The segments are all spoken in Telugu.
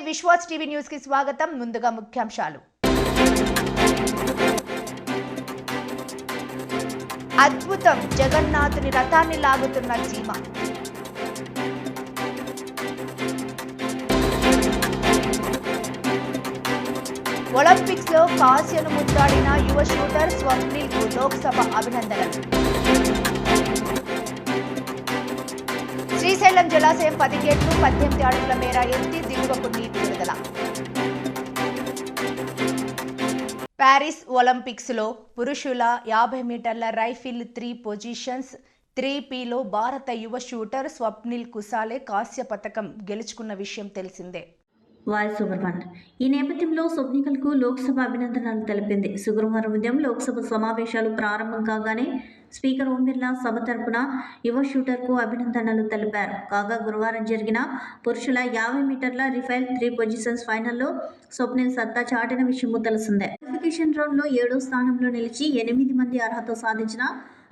విశ్వాస్ టీవీ న్యూస్కి స్వాగతం. ముందుగా ముఖ్యాంశాలు. అద్భుతం. జగన్నాథుని రథాన్ని లాగుతున్న చీమ. ఒలింపిక్స్లో కాశ్యను ముద్దాడిన యువ షూటర్ స్వప్నిల్కు లోక్సభ అభినందనలు. శ్రీశైలం జలాశయం పది గేట్లు పద్దెనిమిది అడుగుల మేర ఎత్తి దిగువకు నీటి విడుదల. ప్యారిస్ ఒలింపిక్స్లో పురుషుల యాభై మీటర్ల రైఫిల్ త్రీ పొజిషన్స్ త్రీ పీలో భారత యువ షూటర్ స్వప్నిల్ కుసాలే కాస్య పథకం గెలుచుకున్న విషయం తెలిసిందే. వాయ్ వన్ ఈ నేపథ్యంలో స్వప్నికల్కు లోక్సభ అభినందనలు తెలిపింది. శుక్రవారం ఉదయం లోక్సభ సమావేశాలు ప్రారంభం కాగానే స్పీకర్ ఓం బిర్లా సభ తరపున యువ షూటర్కు అభినందనలు తెలిపారు. కాగా గురువారం జరిగిన పురుషుల యాభై మీటర్ల రిఫైల్ త్రీ పొజిషన్స్ ఫైనల్లో స్వప్నిల్ సత్తా చాటిన విషయము తెలిసిందే. క్వాలిఫికేషన్ రౌండ్లో ఏడో స్థానంలో నిలిచి ఎనిమిది మంది అర్హత సాధించిన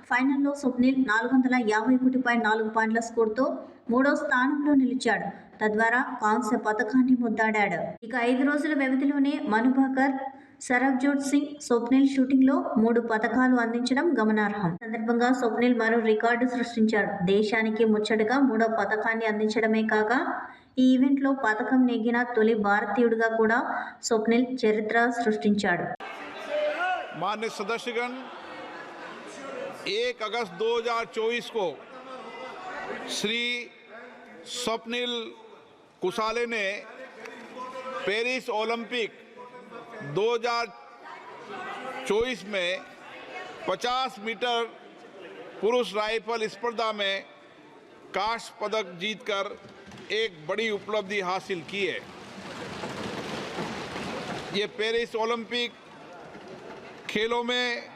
ఫైనల్లో స్వప్నిల్ నాలుగు వందల యాభై ఒకటి పాయింట్ నాలుగు పాయింట్ల స్కోర్తో మూడో స్థానంలో నిలిచాడు. తద్వారా కాంస్య పథకాన్ని ముద్దాడాడు. ఇక ఐదు రోజుల వ్యవధిలోనే మనుభాకర్ సరబ్జోత్ సింగ్ స్వప్నిల్ షూటింగ్ లో మూడు పథకాలు అందించడం గమనార్హం ఈ సందర్భంగా స్వప్నిల్ మరో రికార్డు సృష్టించాడు దేశానికి ముచ్చటగా మూడో పథకాన్ని అందించడమే కాక ఈ ఈవెంట్ లో పథకం నెగ్గిన తొలి భారతీయుడిగా కూడా స్వప్నిల్ చరిత్ర సృష్టించాడు मान्य सदस्यगण एक अगस्त 2024 को श्री स्वप्निल कुसाले ने पेरिस ओलंपिक 2024 में 50 मीटर पुरुष राइफल स्पर्धा में कांस्य पदक जीतकर एक बड़ी उपलब्धि हासिल की है। ये पेरिस ओलंपिक खेलों में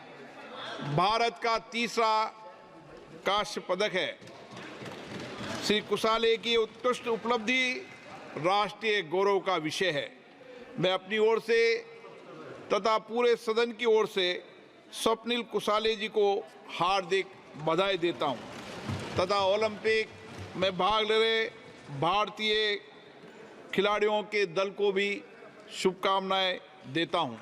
भारत का तीसरा कांस्य पदक है। श्री कुशाले की उत्कृष्ट उपलब्धि राष्ट्रीय गौरव का विषय है। मैं अपनी ओर से तथा पूरे सदन की ओर से स्वप्निल कुशाले जी को हार्दिक बधाई देता हूँ। तथा ओलंपिक में भाग ले रहे भारतीय खिलाड़ियों के दल को भी शुभकामनाएँ देता हूँ।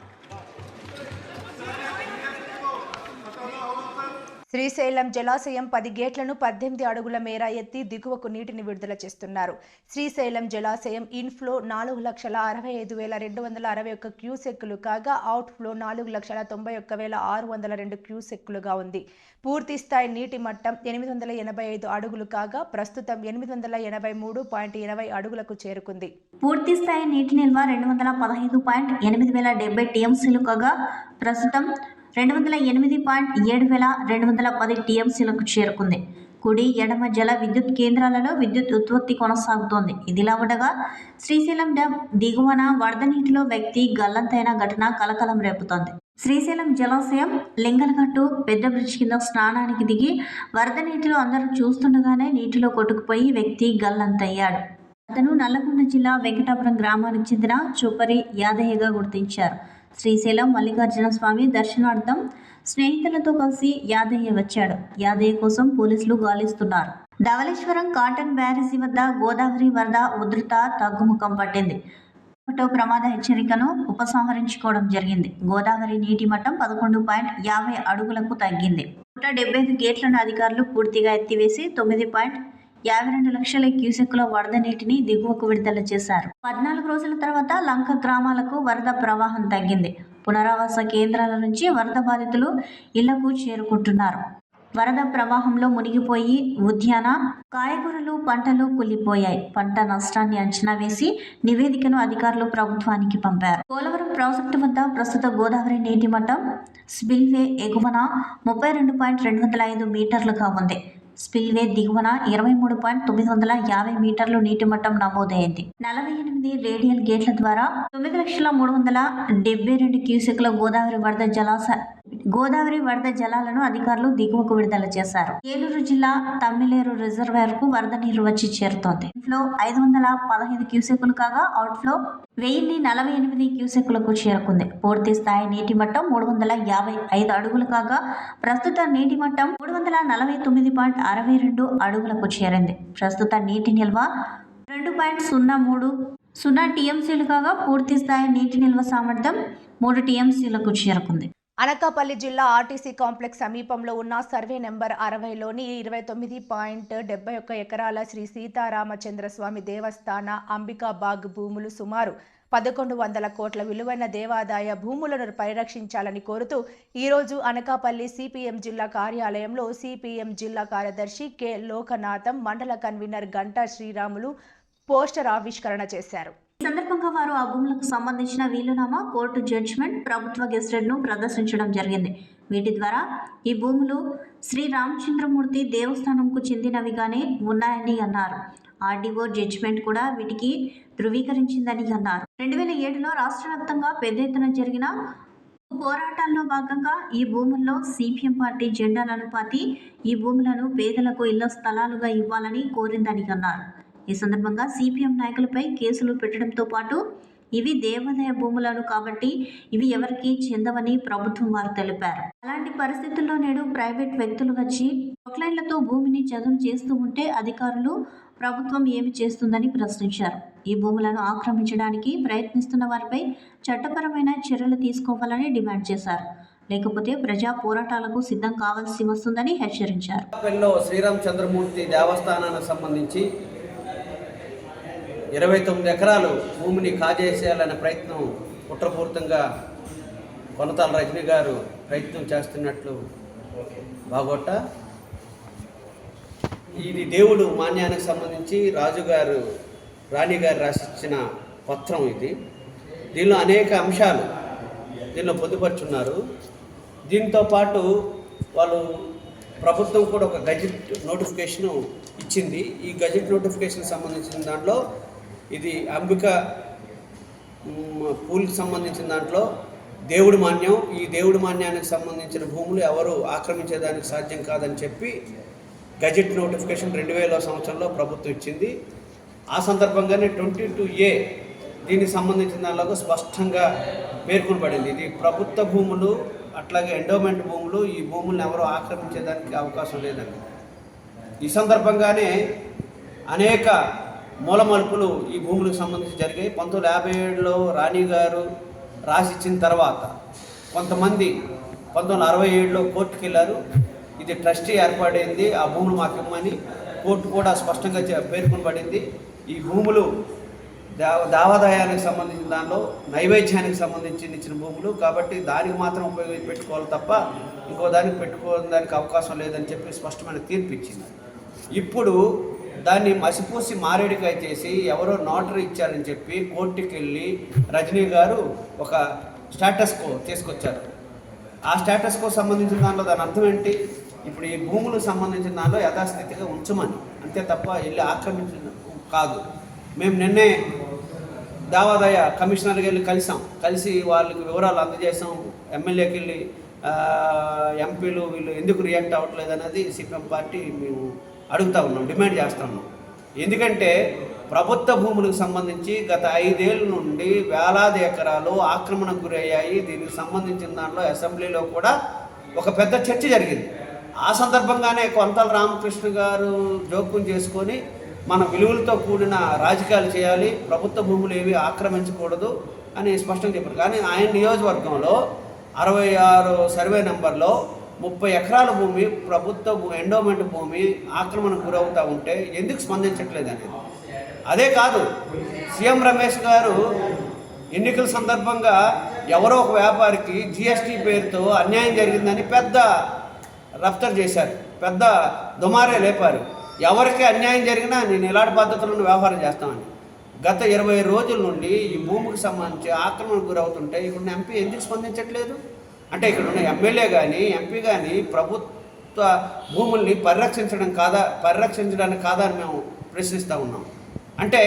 శ్రీశైలం జలాశయం పది గేట్లను పద్దెనిమిది అడుగుల మేర ఎత్తి దిగువకు నీటిని విడుదల చేస్తున్నారు. శ్రీశైలం జలాశయం ఇన్ఫ్లో నాలుగు లక్షల అరవై ఐదు వేల రెండు వందల అరవై ఒక్క క్యూసెక్కులు కాగా అవుట్ఫ్లో నాలుగు లక్షల తొంభై ఒక్క వేల ఆరు వందల రెండు క్యూసెక్కులుగా ఉంది. పూర్తి స్థాయి నీటి మట్టం ఎనిమిది వందల ఎనభై ఐదు అడుగులు కాగా ప్రస్తుతం ఎనిమిది వందల ఎనభై మూడు పాయింట్ ఇరవై అడుగులకు చేరుకుంది. పూర్తి స్థాయి నీటి నిల్వ రెండు వందల పదహైదు పాయింట్ ఎనిమిది వేల డెబ్బై టీఎంసీలు కాగా ప్రస్తుతం రెండు వందల ఎనిమిది పాయింట్ ఏడు వేల రెండు వందల పది టీఎంసీలకు చేరుకుంది. కుడి ఎడమ జల విద్యుత్ కేంద్రాలలో విద్యుత్ ఉత్పత్తి కొనసాగుతోంది. ఇదిలా ఉండగా శ్రీశైలం డ్యామ్ దిగువన వరద నీటిలో వ్యక్తి గల్లంతైన ఘటన కలకలం రేపుతోంది. శ్రీశైలం జలాశయం లింగలగట్టు పెద్ద బ్రిడ్జ్ కింద స్నానానికి దిగి వరద నీటిలో అందరూ చూస్తుండగానే నీటిలో కొట్టుకుపోయి వ్యక్తి గల్లంతయ్యాడు. అతను నల్లగొండ జిల్లా వెంకటాపురం గ్రామానికి చెందిన చూపరి యాదయ్యగా గుర్తించారు. శ్రీశైలం మల్లికార్జున స్వామి దర్శనార్థం స్నేహితులతో కలిసి యాదయ్య వచ్చాడు. యాదయ్య కోసం పోలీసులు గాలిస్తున్నారు. ధవళేశ్వరం కాటన్ బ్యారేజీ వద్ద గోదావరి వరద ఉధృత తగ్గుముఖం పట్టింది. ఒకటో ప్రమాద హెచ్చరికను ఉపసంహరించుకోవడం జరిగింది. గోదావరి నీటి మట్టం పదకొండు పాయింట్ యాభై అడుగులకు తగ్గింది. నూట డెబ్బై ఐదు గేట్లను అధికారులు పూర్తిగా ఎత్తివేసి తొమ్మిది పాయింట్ యాభై రెండు లక్షల క్యూసెక్కుల వరద నీటిని దిగువకు విడుదల చేశారు. పద్నాలుగు రోజుల తర్వాత లంక గ్రామాలకు వరద ప్రవాహం తగ్గింది. పునరావాస కేంద్రాల నుంచి వరద బాధితులు ఇళ్ళకు చేరుకుంటున్నారు. వరద ప్రవాహంలో మునిగిపోయి ఉద్యాన కాయగూరలు పంటలు కులిపోయాయి పంట నష్టాన్ని అంచనా వేసి నివేదికను అధికారులు ప్రభుత్వానికి పంపారు. పోలవరం ప్రాజెక్టు వద్ద ప్రస్తుత గోదావరి నీటి మట్టం స్పిల్వే ఎగువన ముప్పై రెండు పాయింట్ రెండు వందల ఐదు మీటర్లుగా ఉంది. స్పిల్వే దిగువన ఇరవై మూడు పాయింట్ తొమ్మిది వందల యాభై మీటర్లు నీటి మట్టం నమోదైంది. నలభై ఎనిమిది రేడియల్ గేట్ల ద్వారా తొమ్మిది లక్షల మూడు వందల డెబ్బై రెండు క్యూసెక్ల గోదావరి వరద జలాశ గోదావరి వరద జలాలను అధికారులు దిగువకు విడుదల చేశారు. ఏలూరు జిల్లా తమ్మిలేరు రిజర్వాయర్కు వరద నీరు వచ్చి చేరుతోంది. ఇంట్లో ఐదు వందల పదహైదు క్యూసెక్లు కాగా అవుట్ఫ్లో వెయ్యి నలభై ఎనిమిది క్యూసెక్లకు చేరుకుంది. పూర్తి స్థాయి నీటి మట్టం మూడు వందల యాభై ఐదు అడుగులు కాగా ప్రస్తుత నీటి మట్టం మూడు వందల నలభై తొమ్మిది పాయింట్ అరవై రెండు అడుగులకు చేరింది. ప్రస్తుత నీటి నిల్వ రెండు పాయింట్ సున్నా మూడు. సున్నా టీఎంసీలు కాగా పూర్తి స్థాయి నీటి నిల్వ సామర్థ్యం మూడు టీఎంసీలకు చేరుకుంది. అనకాపల్లి జిల్లా ఆర్టీసీ కాంప్లెక్స్ సమీపంలో ఉన్న సర్వే నెంబర్ అరవైలోని ఇరవై తొమ్మిది పాయింట్ డెబ్బై ఒక్క ఎకరాల శ్రీ సీతారామచంద్రస్వామి దేవస్థాన అంబికాబాగ్ భూములు సుమారు పదకొండు వందల కోట్ల విలువైన దేవాదాయ భూములను పరిరక్షించాలని కోరుతూ ఈరోజు అనకాపల్లి సిపిఎం జిల్లా కార్యాలయంలో సిపిఎం జిల్లా కార్యదర్శి కె లోకనాథం మండల కన్వీనర్ గంటా శ్రీరాములు పోస్టర్ ఆవిష్కరణ చేశారు. ఈ సందర్భంగా వారు ఆ భూములకు సంబంధించిన వీలునామా కోర్టు జడ్జిమెంట్ ప్రభుత్వ గెస్టెడ్ను ప్రదర్శించడం జరిగింది. వీటి ద్వారా ఈ భూములు శ్రీ రామచంద్రమూర్తి దేవస్థానంకు చెందినవిగానే ఉన్నాయని అన్నారు. ఆర్డీఓ జడ్జిమెంట్ కూడా వీటికి ధృవీకరించిందని అన్నారు. రెండు వేల ఏడులో రాష్ట్ర వ్యాప్తంగా పెద్ద ఎత్తున జరిగిన పోరాటాల్లో భాగంగా ఈ భూముల్లో సిపిఎం పార్టీ జెండాలను పాతి ఈ భూములను పేదలకు ఇళ్ళ స్థలాలుగా ఇవ్వాలని కోరిందని అన్నారు. ఈ సందర్భంగా సిపిఎం నాయకులపై కేసులు పెట్టడంతో పాటు ఇవి దేవాదాయ భూములను కాబట్టి ఇవి ఎవరికి చెందవని ప్రభుత్వం వారు తెలిపారు. అలాంటి పరిస్థితుల్లో నేడు ప్రైవేట్ వ్యక్తులు వచ్చి ప్రొక్లైన్లతో భూమిని చదును చేస్తూ ఉంటే అధికారులు ప్రభుత్వం ఏమి చేస్తుందని ప్రశ్నించారు. ఈ భూములను ఆక్రమించడానికి ప్రయత్నిస్తున్న వారిపై చట్టపరమైన చర్యలు తీసుకోవాలని డిమాండ్ చేశారు. లేకపోతే ప్రజా పోరాటాలకు సిద్ధం కావాల్సి వస్తుందని హెచ్చరించారు. శ్రీరామ్ చంద్రమూర్తి దేవస్థానానికి సంబంధించి ఇరవై తొమ్మిది ఎకరాలు భూమిని కాజేసేయాలనే ప్రయత్నం కుట్రపూర్తంగా కొనతాల రజనీ గారు ప్రయత్నం చేస్తున్నట్లు బాగోట ఇది దేవుడు మాన్యానికి సంబంధించి రాజుగారు రాణిగారు రాసిచ్చిన పత్రం ఇది. దీనిలో అనేక అంశాలు దీనిలో పొందుపరుచున్నారు. దీంతో పాటు వాళ్ళు ప్రభుత్వం కూడా ఒక గజెట్ నోటిఫికేషన్ ఇచ్చింది. ఈ గజెట్ నోటిఫికేషన్ సంబంధించిన దాంట్లో ఇది అంబిక మ్, పూల్కి సంబంధించిన దాంట్లో దేవుడి మాన్యం ఈ దేవుడి మాన్యానికి సంబంధించిన భూములు ఎవరు ఆక్రమించేదానికి సాధ్యం కాదని చెప్పి గజెట్ నోటిఫికేషన్ రెండు వేల సంవత్సరంలో ప్రభుత్వం ఇచ్చింది. ఆ సందర్భంగానే ట్వంటీ టూ ఏ దీనికి సంబంధించిన దానిలో స్పష్టంగా పేర్కొనబడింది. ఇది ప్రభుత్వ భూములు అట్లాగే ఎండోమెంట్ భూములు ఈ భూములను ఎవరు ఆక్రమించేదానికి అవకాశం లేదండి. ఈ సందర్భంగానే అనేక మూలమలుపులు ఈ భూములకు సంబంధించి జరిగాయి. పంతొమ్మిది యాభై ఏడులో రాణి గారు రాసిచ్చిన తర్వాత కొంతమంది పంతొమ్మిది అరవై ఏడులో కోర్టుకు వెళ్ళారు ఇది ట్రస్టీ ఏర్పాటైంది ఆ భూములు మాకు ఇమ్మని కోర్టు కూడా స్పష్టంగా పేర్కొనబడింది. ఈ భూములు దేవ సంబంధించిన దానిలో నైవేద్యానికి సంబంధించి ఇచ్చిన భూములు. కాబట్టి దానికి మాత్రం ఉపయోగ పెట్టుకోవాలి తప్ప ఇంకో దానికి పెట్టుకోవడానికి అవకాశం లేదని చెప్పి స్పష్టమైన తీర్పు ఇచ్చింది. ఇప్పుడు దాన్ని మసిపూసి మారేడికాయ చేసి ఎవరో నోటరీ ఇచ్చారని చెప్పి కోర్టుకి వెళ్ళి రజనీ గారు ఒక స్టేటస్ కో తీసుకొచ్చారు. ఆ స్టేటస్కో సంబంధించిన దానిలో దాని అర్థం ఏంటి? ఇప్పుడు ఈ భూములకు సంబంధించిన దానిలో యథాస్థితిగా ఉంచమని. అంతే తప్ప వెళ్ళి ఆక్రమించిన కాదు. మేము నిన్నే దేవాదాయ కమిషనర్కి వెళ్ళి కలిసాం. కలిసి వాళ్ళకి వివరాలు అందజేసాం. ఎమ్మెల్యేకి వెళ్ళి ఎంపీలు వీళ్ళు ఎందుకు రియాక్ట్ అవ్వట్లేదు అనేది సిపిఎం పార్టీ మేము అడుగుతా ఉన్నాం డిమాండ్ చేస్తా ఉన్నాం. ఎందుకంటే ప్రభుత్వ భూములకు సంబంధించి గత ఐదేళ్ళ నుండి వేలాది ఎకరాలు ఆక్రమణకు గురయ్యాయి. దీనికి సంబంధించిన దాంట్లో అసెంబ్లీలో కూడా ఒక పెద్ద చర్చ జరిగింది. ఆ సందర్భంగానే కొంతల రామకృష్ణ గారు జోక్యం చేసుకొని మన విలువలతో కూడిన రాజకీయాలు చేయాలి ప్రభుత్వ భూములు ఏవి ఆక్రమించకూడదు అని స్పష్టంగా చెప్పారు. కానీ ఆయన నియోజకవర్గంలో అరవై ఆరు సర్వే నెంబర్లో ముప్పై ఎకరాల భూమి ప్రభుత్వ ఎండోమెంట్ భూమి ఆక్రమణకు గురవుతూ ఉంటే ఎందుకు స్పందించట్లేదు అనేది. అదే కాదు సీఎం రమేష్ గారు ఎన్నికల సందర్భంగా ఎవరో ఒక వ్యాపారికి జిఎస్టీ పేరుతో అన్యాయం జరిగిందని పెద్ద రఫ్తర్ చేశారు. పెద్ద దుమారే లేపారు. ఎవరికి అన్యాయం జరిగినా నేను ఇలాంటి పద్ధతులను వ్యవహారం చేస్తామని. గత ఇరవై రోజుల నుండి ఈ భూమికి సంబంధించి ఆక్రమణకు గురవుతుంటే ఇక్కడ ఎంపీ ఎందుకు స్పందించట్లేదు? అంటే ఇక్కడ ఉన్న ఎమ్మెల్యే కానీ ఎంపీ కానీ ప్రభుత్వ భూముల్ని పరిరక్షించడం కాదా పరిరక్షించడానికి కాదా అని మేము ప్రశ్నిస్తూ ఉన్నాం. అంటే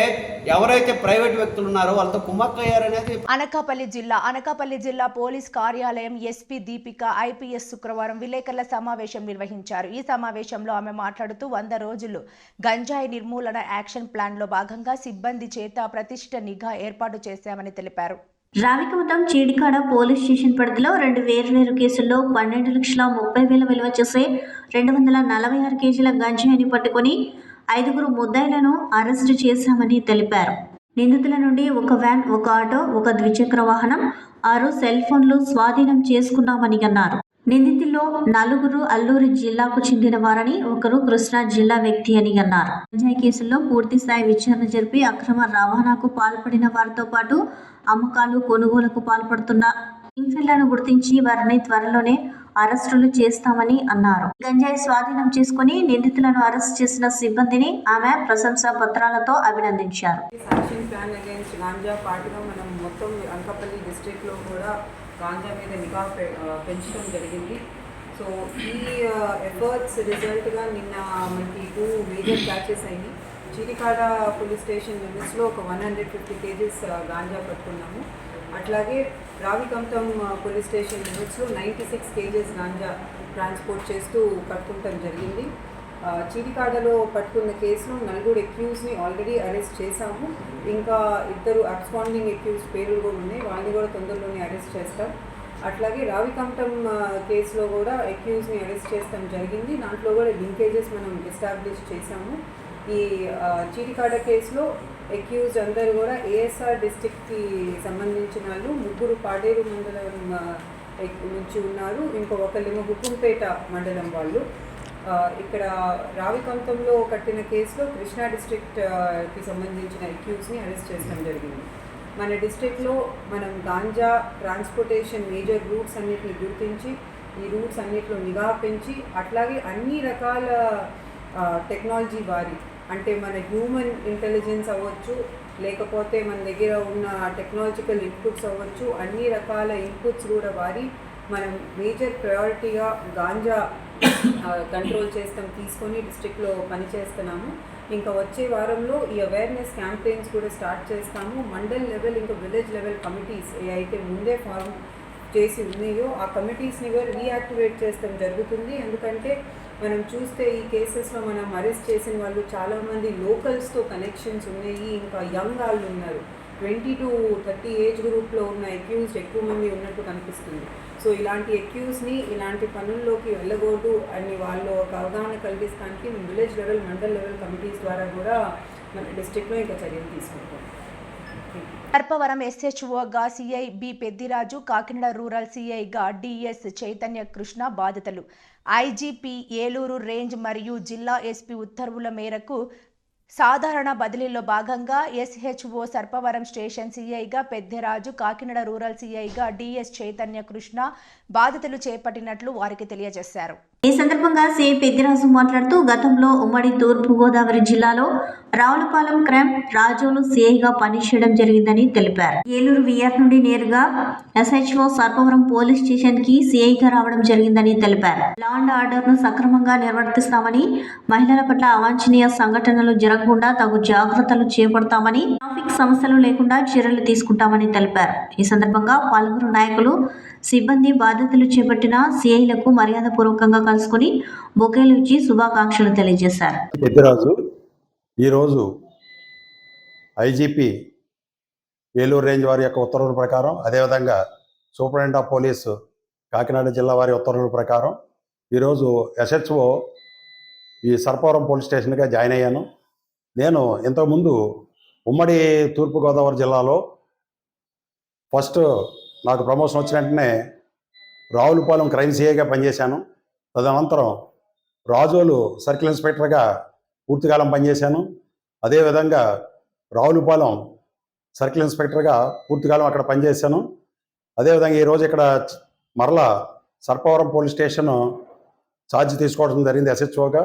ఎవరైతే ప్రైవేట్ వ్యక్తులు ఉన్నారో వాళ్ళతో కుమ్మక్కయ్యారనేది అనకాపల్లి జిల్లా అనకాపల్లి జిల్లా పోలీస్ కార్యాలయం ఎస్పీ దీపిక ఐపీఎస్ శుక్రవారం విలేకరుల సమావేశం నిర్వహించారు. ఈ సమావేశంలో ఆమె మాట్లాడుతూ వంద రోజులు గంజాయి నిర్మూలన యాక్షన్ ప్లాన్లో భాగంగా సిబ్బంది చేత ప్రతిష్ట నిఘా ఏర్పాటు చేశామని తెలిపారు. రావికమతం చీడికాడ పోలీస్ స్టేషన్ పరిధిలో రెండు వేర్వేరు కేసుల్లో పన్నెండు లక్షల ముప్పై వేల విలువ చేసే రెండు వందల నలభై ఆరు కేజీల గంజాయిని పట్టుకొని ఐదుగురు ముద్దాయిలను అరెస్టు చేశామని తెలిపారు. నిందితుల నుండి ఒక వ్యాన్ ఒక ఆటో ఒక ద్విచక్ర వాహనం ఆరు సెల్ ఫోన్లు స్వాధీనం చేసుకున్నామని అన్నారు. నిందితుల్లో నలుగురు అల్లూరు జిల్లాకు చెందిన వారని ఒకరు కృష్ణా జిల్లా వ్యక్తి అని అన్నారు. గంజాయి కేసుల్లో పూర్తి స్థాయి విచారణ జరిపి అక్రమ రవాణాకు పాల్పడిన వారితో పాటు అమ్మకాలు కొనుగోలుకు పాల్పడుతున్న ఇన్ఫిల్లను గుర్తించి వారిని త్వరలోనే అరెస్టులు చేస్తామని అన్నారు. గంజాయి స్వాధీనం చేసుకుని నిందితులను అరెస్ట్ చేసిన సిబ్బందిని ఆమె ప్రశంసా పత్రాలతో అభినందించారు. గాంజా మనం మొత్తం అనకాపల్లి డిస్ట్రిక్ట్లో కూడా గాంజా మీద నిఘా పెంచడం జరిగింది. సో ఈ ఎఫర్ట్స్ రిజల్ట్గా నిన్న మనకి టూ మేజర్ క్యాచెస్ అయినాయి. చీరికాడ పోలీస్ స్టేషన్ లిమిట్స్లో ఒక one hundred fifty KGs ganja పట్టుకున్నాము. అట్లాగే రావికంతం పోలీస్ స్టేషన్ లిమిట్స్లో ninety six KGs ganja transport చేస్తూ పట్టుకుంటాం జరిగింది. ఆ, చీటికాడలో పట్టుకున్న కేసులో నలుగురు ఎక్యూజ్ని ఆల్రెడీ అరెస్ట్ చేశాము. ఇంకా ఇద్దరు అబ్స్పాండింగ్ ఎక్యూజ్ పేర్లు కూడా ఉన్నాయి. వాళ్ళని కూడా తొందరలోనే అరెస్ట్ చేస్తాం. అట్లాగే రావికంఠం కేసులో కూడా ఎక్యూజ్ని అరెస్ట్ చేస్తాం జరిగింది. దాంట్లో కూడా లింకేజెస్ మనం ఎస్టాబ్లిష్ చేశాము. ఈ ఆ, చీటికాడ కేసులో ఎక్యూజ్ అందరూ కూడా ఏఎస్ఆర్ డిస్టిక్కి సంబంధించిన వాళ్ళు ముగ్గురు పాడేరు మండలం నుంచి ఉన్నారు. ఇంకో ఒకళ్ళేమో హుకుంపేట మండలం వాళ్ళు. ఇక్కడ రావికంతంలో కట్టిన కేసులో కృష్ణా డిస్ట్రిక్ట్కి సంబంధించిన ఎక్యూస్ని అరెస్ట్ చేయడం జరిగింది. మన డిస్ట్రిక్ట్లో మనం గాంజా ట్రాన్స్పోర్టేషన్ మేజర్ రూట్స్ అన్నిటిని గుర్తించి ఈ రూట్స్ అన్నిటిలో నిఘా పెంచి అట్లాగే అన్ని రకాల టెక్నాలజీ వారి అంటే మన హ్యూమన్ ఇంటెలిజెన్స్ అవ్వచ్చు లేకపోతే మన దగ్గర ఉన్న టెక్నాలజికల్ ఇన్పుట్స్ అవ్వచ్చు అన్ని రకాల ఇన్పుట్స్ కూడా వారి మనం మేజర్ ప్రయారిటీగా గాంజా కంట్రోల్ చేస్తాం తీసుకొని డిస్ట్రిక్ట్లో పనిచేస్తున్నాము ఇంకా వచ్చే వారంలో ఈ అవేర్నెస్ క్యాంపెయిన్స్ కూడా స్టార్ట్ చేస్తాము. మండల్ లెవెల్ ఇంకా విలేజ్ లెవెల్ కమిటీస్ ఏ అయితే ముందే ఫార్మ్ చేసి ఉన్నాయో ఆ కమిటీస్ని కూడా రీయాక్టివేట్ చేస్తాం జరుగుతుంది. ఎందుకంటే మనం చూస్తే ఈ కేసెస్లో మనం అరెస్ట్ చేసిన వాళ్ళు చాలామంది లోకల్స్తో కనెక్షన్స్ ఉన్నాయి ఇంకా యంగ్ వాళ్ళు ఉన్నారు. ట్వంటీ టు థర్టీ ఏజ్ గ్రూప్లో ఉన్న ఎక్యూస్ ఎక్కువ మంది ఉన్నట్టు కనిపిస్తుంది. సో ఇలాంటి ఎక్యూస్ని ఇలాంటి పనుల్లోకి వెళ్ళకూడదు. అని వాళ్ళు ఒక అవగాహన కల్పిస్తానికి మేము village level mandal level committees ద్వారా కూడా మన డిస్ట్రిక్ట్లో ఇంకా చర్యలు తీసుకుంటాం. Sarpavaram ఎస్హెచ్ఓగా CI B Peddiraju Kakinada rural సిఐగా DS Chaitanya Krishna బాధితులు. ఐజీపీ ఏలూరు రేంజ్ మరియు జిల్లా ఎస్పీ ఉత్తర్వుల మేరకు సాధారణ బదిలీలో భాగంగా ఎస్హెచ్ఓ సర్పవరం స్టేషన్ సీఐగా పెద్దరాజు కాకినాడ రూరల్ సీఐగా డిఎస్ చైతన్య కృష్ణ బాధితులు చేపట్టినట్లు వారికి తెలియజేశారు. ఈ సందర్భంగా సీఎం పెద్దిరాజు మాట్లాడుతూ గతంలో ఉమ్మడి తూర్పు గోదావరి జిల్లాలో రావులపాలెం క్రైమ్ రాజోలు సిఐగా పనిచేయడం జరిగిందని తెలిపారు. ఏలూరు విఆర్ నుండి నేరుగా ఎస్హెచ్ఓ సర్పవరం పోలీస్ స్టేషన్కి సిఐగా రావడం జరిగిందని తెలిపారు. లా అండ్ ఆర్డర్ను సక్రమంగా నిర్వర్తిస్తామని మహిళల పట్ల అవాంఛనీయ సంఘటనలు జరగకుండా తగు జాగ్రత్తలు చేపడతామని ట్రాఫిక్ సమస్యలు లేకుండా చర్యలు తీసుకుంటామని తెలిపారు. ఈ సందర్భంగా పలువురు నాయకులు సిబ్బంది బాధ్యతలు చేపట్టిన సిఐలకు మర్యాదపూర్వకంగా కలుసుకుని బొకేలు ఇచ్చి శుభాకాంక్షలు తెలియజేశారు. పెద్దరాజు ఈరోజు ఐజీపీ ఏలూరు రేంజ్ వారి యొక్క ఉత్తర్వుల ప్రకారం అదేవిధంగా సూపరింటెండెంట్ ఆఫ్ పోలీసు కాకినాడ జిల్లా వారి ఉత్తర్వుల ప్రకారం ఈరోజు ఎస్హెచ్ఓ ఈ సర్పవరం పోలీస్ స్టేషన్గా జాయిన్ అయ్యాను. నేను ఇంతకుముందు ఉమ్మడి తూర్పుగోదావరి జిల్లాలో ఫస్ట్ నాకు ప్రమోషన్ వచ్చిన వెంటనే రావులపాలెం క్రైమ్ సిఐగా పనిచేశాను. తదనంతరం రాజోలు సర్కిల్ ఇన్స్పెక్టర్గా పూర్తికాలం పనిచేశాను. అదేవిధంగా రావులపాలెం సర్కిల్ ఇన్స్పెక్టర్గా పూర్తికాలం అక్కడ పనిచేశాను. అదేవిధంగా ఈరోజు ఇక్కడ మరలా సర్పవరం పోలీస్ స్టేషన్ ఛార్జ్ తీసుకోవడం జరిగింది ఎస్హెచ్ఓగా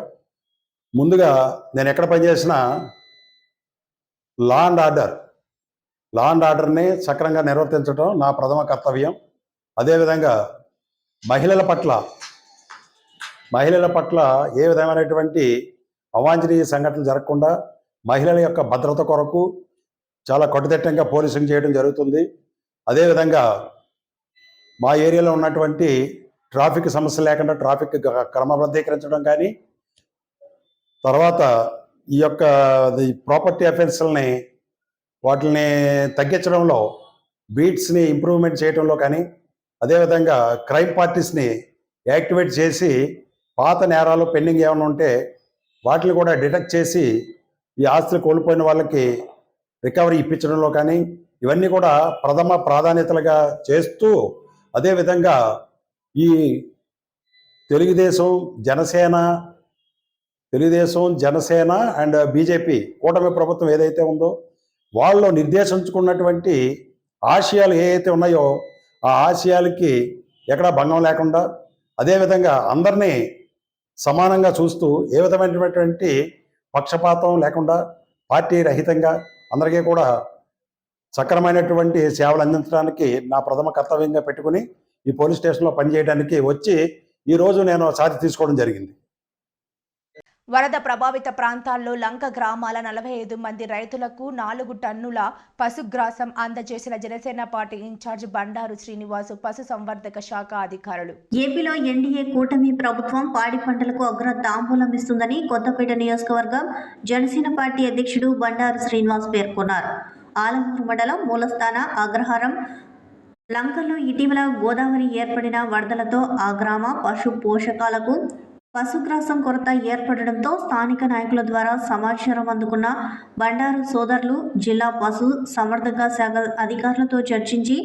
ముందుగా నేను ఎక్కడ పనిచేసినా law and order law and ఆర్డర్ని సక్రంగా నిర్వర్తించడం నా ప్రథమ కర్తవ్యం. అదేవిధంగా మహిళల పట్ల మహిళల పట్ల ఏ విధమైనటువంటి అవాంఛనీయ సంఘటనలు జరగకుండా మహిళల యొక్క భద్రత కొరకు చాలా కట్టుదిట్టంగా పోలీసింగ్ చేయడం జరుగుతుంది. అదేవిధంగా మా ఏరియాలో ఉన్నటువంటి ట్రాఫిక్ సమస్య లేకుండా ట్రాఫిక్ క్రమబద్ధీకరించడం కానీ తర్వాత ఈ యొక్క ప్రాపర్టీ అఫెన్స్లని వాటిని తగ్గించడంలో బీట్స్ని ఇంప్రూవ్మెంట్ చేయడంలో కానీ అదేవిధంగా క్రైమ్ పార్టీస్ని యాక్టివేట్ చేసి పాత నేరాలు పెండింగ్ ఏమైనా ఉంటే వాటిని కూడా డిటెక్ట్ చేసి ఈ ఆస్తులు కోల్పోయిన వాళ్ళకి రికవరీ ఇప్పించడంలో కానీ ఇవన్నీ కూడా ప్రథమ ప్రాధాన్యతలుగా చేస్తూ అదేవిధంగా ఈ తెలుగుదేశం జనసేన తెలుగుదేశం జనసేన అండ్ బీజేపీ కూటమి ప్రభుత్వం ఏదైతే ఉందో వాళ్ళు నిర్దేశించుకున్నటువంటి ఆశయాలు ఏవైతే ఉన్నాయో ఆ ఆశయాలకి ఎక్కడా భంగం లేకుండా అదేవిధంగా అందరినీ సమానంగా చూస్తూ ఏ విధమైనటువంటి పక్షపాతం లేకుండా పార్టీ రహితంగా అందరికీ కూడా సక్రమైనటువంటి సేవలు అందించడానికి నా ప్రథమ కర్తవ్యంగా పెట్టుకుని ఈ పోలీస్ స్టేషన్లో పనిచేయడానికి వచ్చి ఈరోజు నేను సాధి తీసుకోవడం జరిగింది. వరద ప్రభావిత ప్రాంతాల్లో లంక గ్రామాల నలభై ఐదు మంది రైతులకు నాలుగు టన్నుల పశుగ్రాసం అందజేసిన Janasena party in charge Bandaru Srinivasu పశు సంవర్ధక శాఖ అధికారులు. ఏపీలో ఎన్డీఏ కూటమి ప్రభుత్వం పాడి పంటలకు అగ్ర తాంబూలం ఇస్తుందని కొత్తపేట నియోజకవర్గం జనసేన పార్టీ అధ్యక్షుడు బండారు శ్రీనివాస్ పేర్కొన్నారు. ఆలమూరు మండలం మూలస్థాన అగ్రహారం లంకలో ఇటీవల గోదావరి ఏర్పడిన వరదలతో ఆ గ్రామ పశు పోషకాలకు పశుగ్రాసం కొరత ఏర్పడడంతో స్థానిక నాయకుల ద్వారా సమాచారం అందుకున్న బండారు సోదరులు జిల్లా పశు సంవర్ధక శాఖ అధికారులతో చర్చించి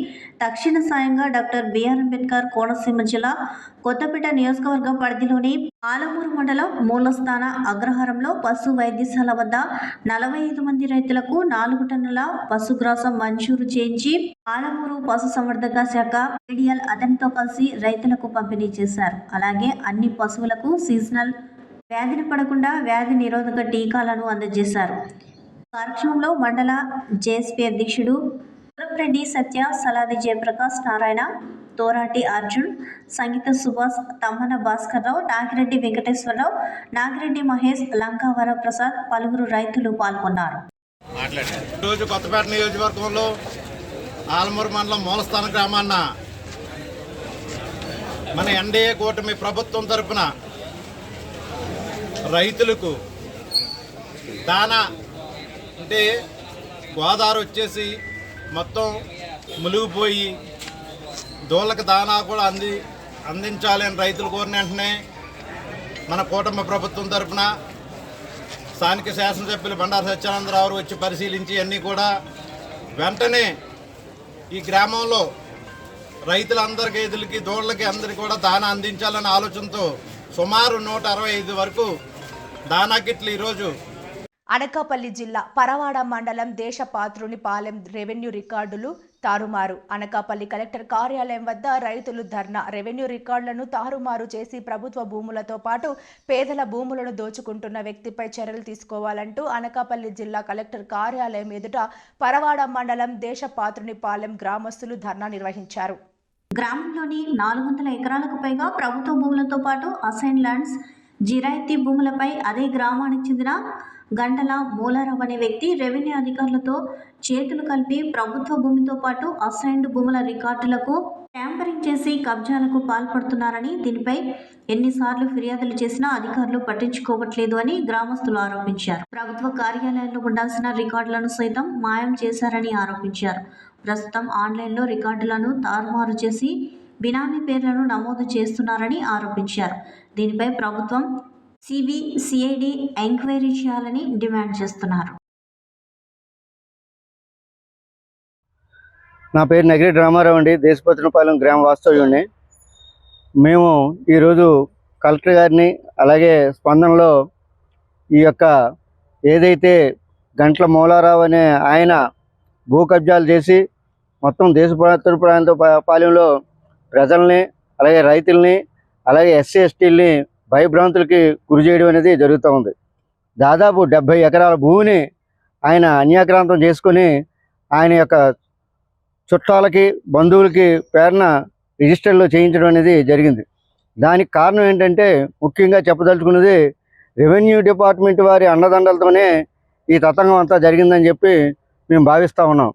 తక్షణ సాయంగా డాక్టర్ బిఆర్ అంబేద్కర్ కోనసీమ జిల్లా కొత్తపేట నియోజకవర్గ పరిధిలోని ఆలమూరు మండలం మూలస్థాన అగ్రహారంలో పశు వైద్యశాల వద్ద నలభై ఐదు మంది రైతులకు నాలుగు టన్నుల పశుగ్రాసం మంజూరు చేయించి ఆలమూరు పశుసంవర్ధక శాఖ పీడిఎల్ అతనితో కలిసి రైతులకు పంపిణీ చేశారు. అలాగే అన్ని పశువులకు సీజనల్ వ్యాధిని పడకుండా వ్యాధి నిరోధక టీకాలను అందజేశారు. కార్యక్రమంలో మండల జేఎస్పీ అధ్యక్షుడు రెడ్డి సత్య సలాది జయప్రకాష్ నారాయణ తోరాటి అర్జున్ సంగీత సుభాష్ తమ్మన భాస్కర్రావు నాగిరెడ్డి వెంకటేశ్వరరావు నాగిరెడ్డి మహేష్ లంకావర ప్రసాద్ పలువురు రైతులు పాల్గొన్నారు. ఈరోజు కొత్తపేట నియోజకవర్గంలో ఆలమూరు మండలం మూలస్థాన గ్రామాన్న. మన ఎన్డీఏ కూటమి ప్రభుత్వం తరఫున రైతులకు దానా అంటే గోదావరి వచ్చేసి మొత్తం ములిగిపోయి దోళ్ళకి దానా కూడా అంది అందించాలి అని రైతులు కోరిన వెంటనే మన కూటమి ప్రభుత్వం తరఫున స్థానిక శాసనసభ్యులు బండారు సత్యానందరావు వచ్చి పరిశీలించి అన్నీ కూడా వెంటనే ఈ గ్రామంలో రైతులందరి గేదెలకి దూడలకి అందరికీ కూడా దాన అందించాలనే ఆలోచనతో సుమారు నూట అరవై ఐదు వరకు దానా కిట్లు ఈరోజు అనకాపల్లి జిల్లా పరవాడ మండలం దేశపాత్రుని పాలెం రెవెన్యూ రికార్డులు తారుమారు. అనకాపల్లి కలెక్టర్ కార్యాలయం వద్ద రైతులు ధర్నా. రెవెన్యూ రికార్డులను తారుమారు చేసి ప్రభుత్వ భూములతో పాటు పేదల భూములను దోచుకుంటున్న వ్యక్తిపై చర్యలు తీసుకోవాలంటూ అనకాపల్లి జిల్లా కలెక్టర్ కార్యాలయం ఎదుట పరవాడ మండలం దేశపాత్రునిపాలెం గ్రామస్తులు ధర్నా నిర్వహించారు. గ్రామంలోని నాలుగు వందల ఎకరాలకు పైగా ప్రభుత్వ భూములతో పాటు అసైన్ ల్యాండ్స్ జిరాయితీ భూములపై అదే గ్రామానికి చెందిన గంటల మూలారావు అనే వ్యక్తి రెవెన్యూ అధికారులతో చేతులు కలిపి ప్రభుత్వ భూమితో పాటు అసైన్డ్ భూముల రికార్డులకు ట్యాంపరింగ్ చేసి కబ్జాలకు పాల్పడుతున్నారని దీనిపై ఎన్నిసార్లు ఫిర్యాదులు చేసినా అధికారులు పట్టించుకోవట్లేదు అని గ్రామస్తులు ఆరోపించారు. ప్రభుత్వ కార్యాలయాల్లో ఉండాల్సిన రికార్డులను సైతం మాయం చేశారని ఆరోపించారు. ప్రస్తుతం ఆన్లైన్లో రికార్డులను తారుమారు చేసి బినామీ పేర్లను నమోదు చేస్తున్నారని ఆరోపించారు. దీనిపై ప్రభుత్వం సిబిసిఐడి ఎంక్వైరీ చేయాలని డిమాండ్ చేస్తున్నారు. నా పేరు నగిరి రామారావు అండి. దేశపత్రిపాలెం గ్రామ వాస్తవ్యుడిని. మేము ఈరోజు కలెక్టర్ గారిని అలాగే స్పందనలో ఈ యొక్క ఏదైతే గంట్ల మూలారావు అనే ఆయన భూ కబ్జాలు చేసి మొత్తం దేశ ప్రాంత పాలెంలో ప్రజల్ని అలాగే రైతుల్ని అలాగే ఎస్సీ ఎస్టీల్ని భయభ్రాంతులకి గురి చేయడం అనేది జరుగుతూ ఉంది. దాదాపు డెబ్భై ఎకరాల భూమిని ఆయన అన్యాక్రాంతం చేసుకొని ఆయన యొక్క చుట్టాలకి బంధువులకి పేరున రిజిస్టర్లో చేయించడం అనేది జరిగింది. దానికి కారణం ఏంటంటే ముఖ్యంగా చెప్పదలుచుకున్నది రెవెన్యూ డిపార్ట్మెంట్ వారి అన్నదండలతోనే ఈ తతంగం అంతా జరిగిందని చెప్పి మేము భావిస్తూ ఉన్నాం.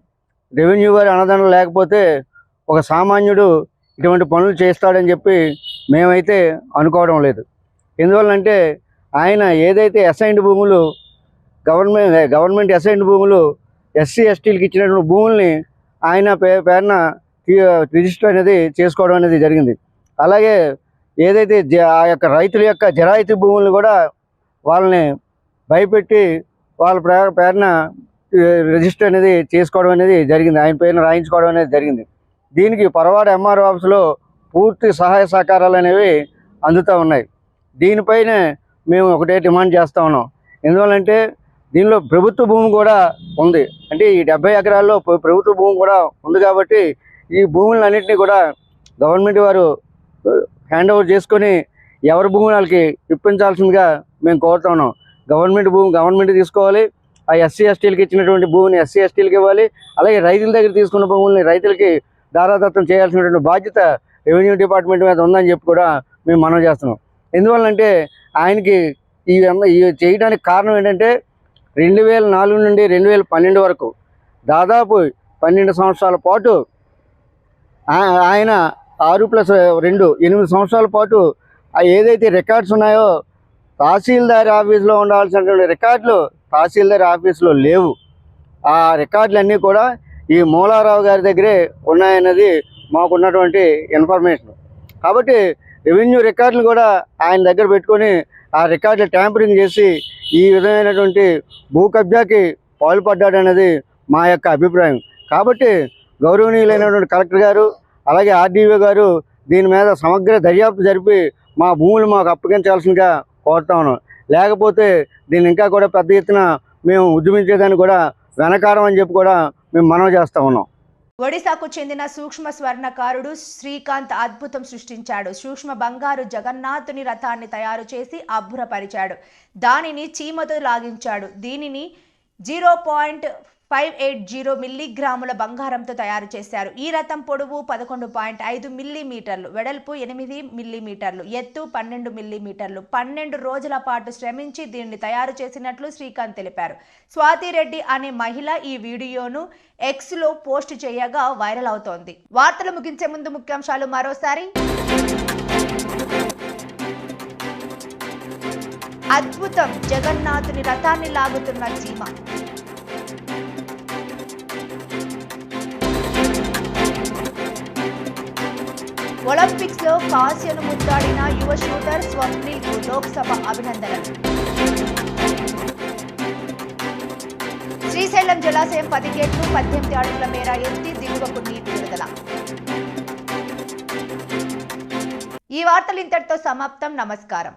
రెవెన్యూ వారి అన్నదండలు లేకపోతే ఒక సామాన్యుడు ఇటువంటి పనులు చేస్తాడని చెప్పి మేమైతే అనుకోవడం లేదు. ఎందువల్లంటే ఆయన ఏదైతే అసైన్డ్ భూములు గవర్నమెంట్ గవర్నమెంట్ అసైన్డ్ భూములు ఎస్సీ ఎస్టీలకు ఇచ్చినటువంటి భూముల్ని ఆయన పే పేరున రిజిస్టర్ అనేది చేసుకోవడం అనేది జరిగింది. అలాగే ఏదైతే జ- ఆ యొక్క రైతుల యొక్క జరాయితీ భూములను కూడా వాళ్ళని భయపెట్టి వాళ్ళ పేరున రిజిస్టర్ అనేది చేసుకోవడం అనేది జరిగింది. ఆయన పేరున రాయించుకోవడం అనేది జరిగింది. దీనికి పరవాడ ఎంఆర్ఓ ఆఫీసులో పూర్తి సహాయ సహకారాలు అనేవి అందుతూ ఉన్నాయి. దీనిపైన మేము ఒకటే డిమాండ్ చేస్తా ఉన్నాం. ఎందువల్లంటే దీనిలో ప్రభుత్వ భూమి కూడా ఉంది. అంటే ఈ డెబ్బై ఎకరాల్లో ప్రభుత్వ భూమి కూడా ఉంది కాబట్టి ఈ భూములన్నింటినీ కూడా గవర్నమెంట్ వారు హ్యాండ్ ఓవర్ చేసుకొని ఎవరి భూములు వాళ్ళకి ఇప్పించాల్సిందిగా మేము కోరుతున్నాం గవర్నమెంట్ భూమి గవర్నమెంట్ తీసుకోవాలి. ఆ ఎస్సీ ఎస్టీలకి ఇచ్చినటువంటి భూమిని ఎస్సీ ఎస్టీలకి ఇవ్వాలి. అలాగే రైతుల దగ్గర తీసుకున్న భూముల్ని రైతులకి దారాదత్తం చేయాల్సినటువంటి బాధ్యత రెవెన్యూ డిపార్ట్మెంట్ మీద ఉందని చెప్పి కూడా మేము మనం చేస్తున్నాం. ఎందువల్లంటే ఆయనకి ఈ అన్న- చేయడానికి కారణం ఏంటంటే రెండు వేల నాలుగు నుండి రెండు వేల పన్నెండు వరకు దాదాపు పన్నెండు సంవత్సరాల పాటు ఆయన ఆరు ప్లస్ రెండు ఎనిమిది సంవత్సరాల పాటు ఏదైతే రికార్డ్స్ ఉన్నాయో తహసీల్దార్ ఆఫీస్లో ఉండాల్సినటువంటి రికార్డులు తహసీల్దార్ ఆఫీస్లో లేవు. ఆ రికార్డులన్నీ కూడా ఈ మూలారావు గారి దగ్గరే ఉన్నాయన్నది మాకున్నటువంటి ఇన్ఫర్మేషన్. కాబట్టి రెవెన్యూ రికార్డులు కూడా ఆయన దగ్గర పెట్టుకొని ఆ రికార్డులు ట్యాంపరింగ్ చేసి ఈ విధమైనటువంటి భూ కబ్జాకి పాల్పడ్డాడనేది మా యొక్క అభిప్రాయం. కాబట్టి గౌరవనీయులైనటువంటి కలెక్టర్ గారు అలాగే ఆర్డీఓ గారు దీని మీద సమగ్ర దర్యాప్తు జరిపి మా భూములు మాకు అప్పగించాల్సిందిగా కోరుతా ఉన్నాం. లేకపోతే దీన్ని ఇంకా కూడా పెద్ద ఎత్తున మేము ఉద్యమించేదాన్ని కూడా వెనకారం అని చెప్పి కూడా మేము మనవి చేస్తూ ఉన్నాం. ఒడిశాకు చెందిన సూక్ష్మ స్వర్ణకారుడు శ్రీకాంత్ అద్భుతం సృష్టించాడు. సూక్ష్మ బంగారు జగన్నాథుని రథాన్ని తయారు చేసి అబ్బురపరిచాడు. దానిని చీమతో లాగించాడు. దీనిని zero point five eight zero మిల్లీగ్రాముల బంగారంతో తయారు చేశారు. ఈ రథం పొడవు పదకొండు పాయింట్ ఐదు మిల్లీమీటర్లు వెడల్పు ఎనిమిది మిల్లీమీటర్లు ఎత్తు పన్నెండు మిల్లీమీటర్లు. పన్నెండు రోజుల పాటు శ్రమించి దీన్ని తయారు చేసినట్లు శ్రీకాంత్ తెలిపారు. స్వాతిరెడ్డి అనే మహిళ ఈ వీడియోను ఎక్స్లో పోస్ట్ చేయగా వైరల్ అవుతోంది. వార్తలు ముగించే ముందు ముఖ్యాంశాలు మరోసారి. అద్భుతం! జగన్నాథుని రథాన్ని లాగుతున్న చీమ. ఒలింపిక్స్లో కాశ్యను ముద్దాడిన యువ షూటర్ స్వప్నిల్కు లోక్సభ అభినందనలు. శ్రీశైలం జలాశయం పది గేట్లు పద్దెనిమిది అడుగుల మేర ఎత్తి దిగువకు నీటి విడుదల. ఈ వార్తలు ఇంతటితో సమాప్తం. నమస్కారం.